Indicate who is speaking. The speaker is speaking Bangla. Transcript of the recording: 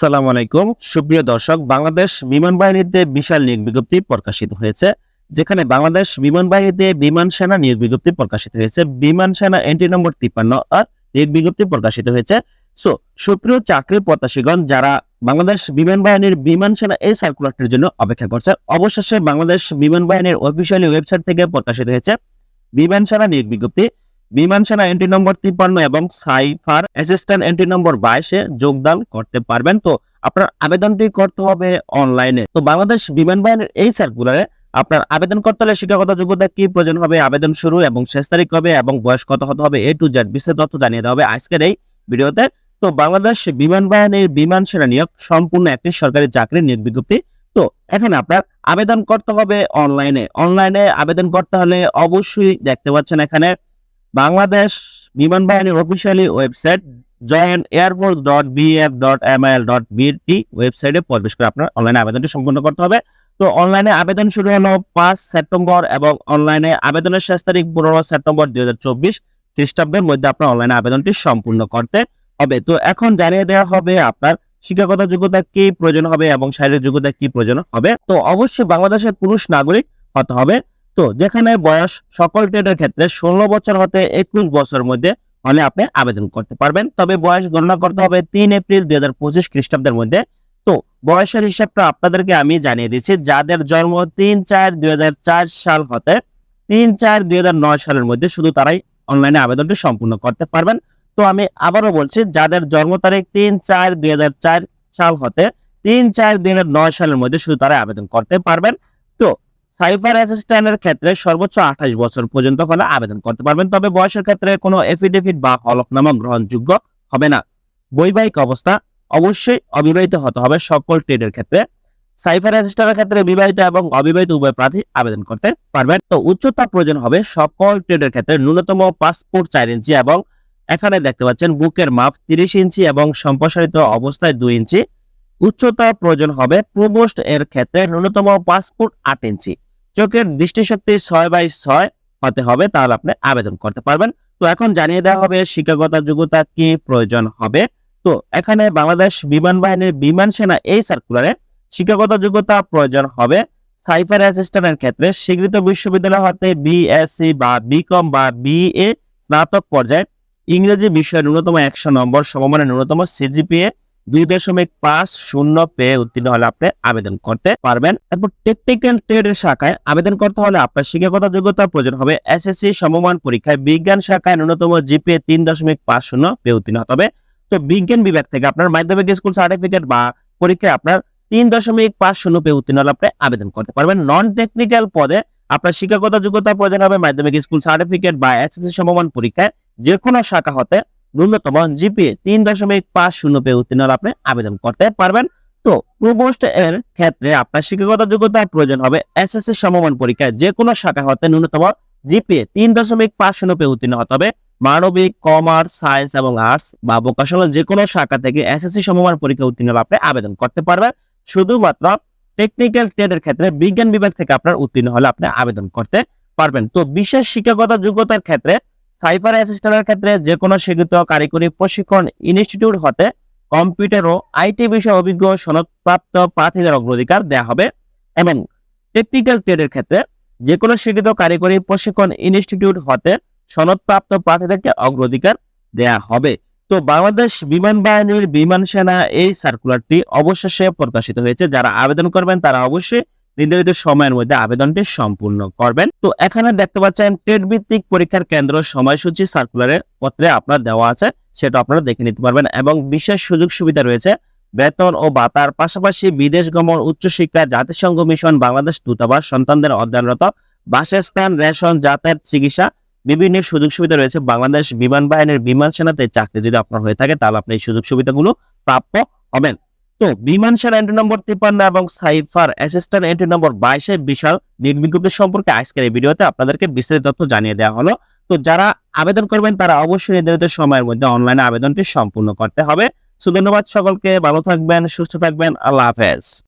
Speaker 1: আসসালামু আলাইকুম। সুপ্রিয় দর্শক, বাংলাদেশ বিমান বাহিনীতে বিশাল নিয়োগ বিজ্ঞপ্তি প্রকাশিত হয়েছে, যেখানে বাংলাদেশ বিমান বাহিনীতে বিমান সেনা নিয়োগ বিজ্ঞপ্তি প্রকাশিত হয়েছে। বিমান সেনা এন্ট্রি নম্বর তিপ্পান্ন আর নিয়োগ বিজ্ঞপ্তি প্রকাশিত হয়েছে। সো সুপ্রিয় চাকরি প্রত্যাশীগণ, যারা বাংলাদেশ বিমান বাহিনীর বিমান সেনা এই সার্কুলারটির জন্য অপেক্ষা করছে অবশেষে বাংলাদেশ বিমান বাহিনীর অফিসিয়ালি ওয়েবসাইট থেকে প্রকাশিত হয়েছে বিমান সেনা নিয়োগ বিজ্ঞপ্তি। বিমান সেনা এন্ট্রি নম্বর তিপ্পান্ন এবং সাইফার অ্যাসিস্ট্যান্ট এন্ট্রি নম্বর বাইশে যোগদান করতে পারবেন। তো আপনার আবেদনটি করতে হবে অনলাইনে। তো বাংলাদেশ বিমান বাহিনীর এই সার্কুলারে আপনার আবেদন করতে হলে শিক্ষাগত যোগ্যতা কি, প্রয়োজন হবে আবেদন শুরু এবং শেষ তারিখ হবে এবং বয়স কত হতে হবে এ টু জেড বিস্তারিত তথ্য জানিয়ে দেওয়া হবে আজকের এই ভিডিওতে। তো বাংলাদেশ বিমান বাহিনীর বিমান সেনা নিয়োগ সম্পূর্ণ একটি সরকারি চাকরির নিয়োগ বিজ্ঞপ্তি। তো এখানে আপনার আবেদন করতে হবে অনলাইনে। অনলাইনে আবেদন করতে হলে অবশ্যই দেখতে পাচ্ছেন এখানে বাংলাদেশ বিমান বাহিনীর officially website join air force dot BF dot M L dot BT ওয়েবসাইটে প্রবেশ করে আপনার অনলাইনে আবেদনটি সম্পূর্ণ করতে হবে। তো অনলাইনে আবেদন শুরু হলো পাঁচ সেপ্টেম্বর এবং অনলাইনে আবেদনের শেষ তারিখ পনেরো সেপ্টেম্বর দুই হাজার চব্বিশ, খ্রিস্টাব্দের মধ্যে আপনার অনলাইনে আবেদনটি সম্পূর্ণ করতে হবে। তো এখন জানিয়ে দেওয়া হবে আপনার শিক্ষাগত যোগ্যতা কি প্রয়োজন হবে এবং শারীরিক যোগ্যতা কি প্রয়োজন হবে। তো অবশ্যই বাংলাদেশের পুরুষ নাগরিক হতে হবে। তো যেখানে বয়স সকল ট্রেডের ক্ষেত্রে ষোলো বছর হতে একুশ বছরের মধ্যে হলে আপনি আবেদন করতে পারবেন। তবে বয়স গণনা করতে হবে তিন এপ্রিল দুই হাজার পঁচিশ খ্রিস্টাব্দের মধ্যে। তো বয়সের হিসাবটা আপনাদেরকে আমি জানিয়ে দিচ্ছি, যাদের জন্ম তিন চার দুই সাল হতে তিন চার দুই সালের মধ্যে শুধু তারাই অনলাইনে আবেদনটি সম্পূর্ণ করতে পারবেন। তো আমি আবারও বলছি, যাদের জন্ম তারিখ তিন চার দুই সাল হতে তিন চার দুই সালের মধ্যে শুধু তারাই আবেদন করতে পারবেন। তো সাইবার অ্যাসিস্ট্যান্টের ক্ষেত্রে সর্বোচ্চ আঠাশ বছর পর্যন্ত হলে আবেদন করতে পারবেন। তবে বয়সের ক্ষেত্রে কোনো এফিডেভিট বা হলফনামা গ্রহণযোগ্য হবে না। বৈবাহিক অবস্থা অবশ্যই অবিবাহিত হতে হবে সকল ট্রেডের ক্ষেত্রে। সাইবার অ্যাসিস্ট্যান্টের ক্ষেত্রে বিবাহিত এবং অবিবাহিত উভয় প্রার্থী আবেদন করতে পারবেন। তো উচ্চতা প্রয়োজন হবে সকল ট্রেডের ক্ষেত্রে ন্যূনতম পাসপোর্ট চার ইঞ্চি এবং এখানে দেখতে পাচ্ছেন বুকের মাপ তিরিশ ইঞ্চি এবং সম্প্রসারিত অবস্থায় দুই ইঞ্চি। উচ্চতা প্রয়োজন হবে প্রবোস্ট এর ক্ষেত্রে ন্যূনতম পাসপোর্ট আট ইঞ্চি। চোখের দৃষ্টিশক্তি ছয় বাই ছয় হতে হবে, তাহলে আপনি আবেদন করতে পারবেন। তো এখন জানিয়ে দেওয়া হবে শিক্ষাগত যোগ্যতা কি প্রয়োজন হবে। তো এখানে বাংলাদেশ বিমান বাহিনীর বিমান সেনা এই সার্কুলারে শিক্ষাগত যোগ্যতা প্রয়োজন হবে। সাইফার অ্যাসিস্ট্যান্টের ক্ষেত্রে স্বীকৃত বিশ্ববিদ্যালয় হতে বিএসসি বা বিকম বা বিএ স্নাতক পর্যায়ে ইংরেজি বিষয়ে ন্যূনতম একশো নম্বর, সমমানের ন্যূনতম সিজিপিএ দুই দশমিক পাঁচ শূন্য পেয়ে উত্তীর্ণ হলে আপনি আবেদন করতে পারবেন। তারপর টেকনিক্যাল ট্রেডের শাখায় আবেদন করতে হলে আপনার শিক্ষাগত যোগ্যতা প্রয়োজন হবে। এস এসএসসি সমমান পরীক্ষায় বিজ্ঞান শাখায় ন্যূনতম জিপিএ তিন দশমিক পাঁচ শূন্য পেয়ে উত্তীর্ণ হতে হবে। তো বিজ্ঞান বিভাগ থেকে আপনার মাধ্যমিক স্কুল সার্টিফিকেট বা পরীক্ষায় আপনার তিন দশমিক পাঁচ শূন্য পেয়ে উত্তীর্ণ হলে আপনি আবেদন করতে পারবেন। নন টেকনিক্যাল পদে আপনার শিক্ষাগত যোগ্যতা প্রয়োজন হবে। মাধ্যমিক স্কুল সার্টিফিকেট বা এসএসসি সমমান পরীক্ষায় যে কোনো শাখা হতে ন্যূনতম জিপিএ তিন দশমিক পাঁচ শূন্য পেয়ে উত্তীর্ণ আপনি আবেদন করতে পারবেন। তো প্রবোস্ট এর ক্ষেত্রে আপনার শিক্ষাগত যোগ্যতার প্রয়োজন হবে এসএসসি সমমান পরীক্ষায় যে কোনো শাখা হতে ন্যূনতম জিপিএ তিন দশমিক পাঁচ শূন্য পেয়ে উত্তীর্ণ হতে হবে। মানবিক, কমার্স, সায়েন্স এবং আর্টস বা ভোকাশনাল যে কোনো শাখা থেকে এসএসসি সমমান পরীক্ষা উত্তীর্ণ আপনি আবেদন করতে পারবেন। শুধুমাত্র টেকনিক্যাল ট্রেডের ক্ষেত্রে বিজ্ঞান বিভাগ থেকে আপনার উত্তীর্ণ হলে আপনি আবেদন করতে পারবেন। তো বিশেষ শিক্ষাগত যোগ্যতার ক্ষেত্রে সাইফার অ্যাসিস্ট্যান্টের ক্ষেত্রে যে কোনো স্বীকৃত কারিগরি প্রশিক্ষণ ইনস্টিটিউট হতে কম্পিউটার ও আইটি বিষয়ে অভিজ্ঞ সনদপ্রাপ্ত প্রার্থীদের অগ্রাধিকার দেওয়া হবে এবং টেকনিক্যাল ট্রেডের ক্ষেত্রে যে কোনো স্বীকৃত কারিগরি প্রশিক্ষণ ইনস্টিটিউট হতে সনদপ্রাপ্ত প্রার্থীদেরকে অগ্রাধিকার দেয়া হবে। তো বাংলাদেশ বিমান বাহিনীর বিমান সেনা এই সার্কুলারটি অবশেষে প্রকাশিত হয়েছে। যারা আবেদন করবেন তারা অবশ্যই নির্ধারিত সময়ের মধ্যে আবেদনটি সম্পূর্ণ করবেন। তো এখানে দেখতে পাচ্ছেন টেট ভিত্তিক পরীক্ষার কেন্দ্র সময়সূচি সার্কুলারের পত্রে আপনার দেওয়া আছে, সেটা আপনারা দেখে নিতে পারবেন এবং বিশেষ সুযোগ সুবিধা রয়েছে, বেতন ও ভাতার পাশাপাশি বিদেশ গমন উচ্চশিক্ষা জাতিসংঘ মিশন, বাংলাদেশ দূতাবাস, সন্তানদের অধ্যয়নরত, বাসস্থান, রেশন, যাতায়াত, চিকিৎসা, বিভিন্ন সুযোগ সুবিধা রয়েছে বাংলাদেশ বিমান বাহিনীর বিমান সেনাতে চাকরি যদি আপনার হয়ে থাকে, তাহলে আপনি এই সুযোগ সুবিধাগুলো প্রাপ্য হবেন। তো বিমান সার এন্ট্রি নম্বর তিপ্পান্ন এবং সাইফার অ্যাসিস্ট্যান্ট এন্ট্রি নম্বর বাইশে বিশাল নির্বিজ্ঞপ্তি সম্পর্কে আজকের এই ভিডিওতে আপনাদেরকে বিস্তারিত তথ্য জানিয়ে দেওয়া হলো। তো যারা আবেদন করবেন, তারা অবশ্যই নির্ধারিত সময়ের মধ্যে অনলাইনে আবেদনটি সম্পূর্ণ করতে হবে। সো ধন্যবাদ সকলকে, ভালো থাকবেন, সুস্থ থাকবেন, আল্লাহ হাফেজ।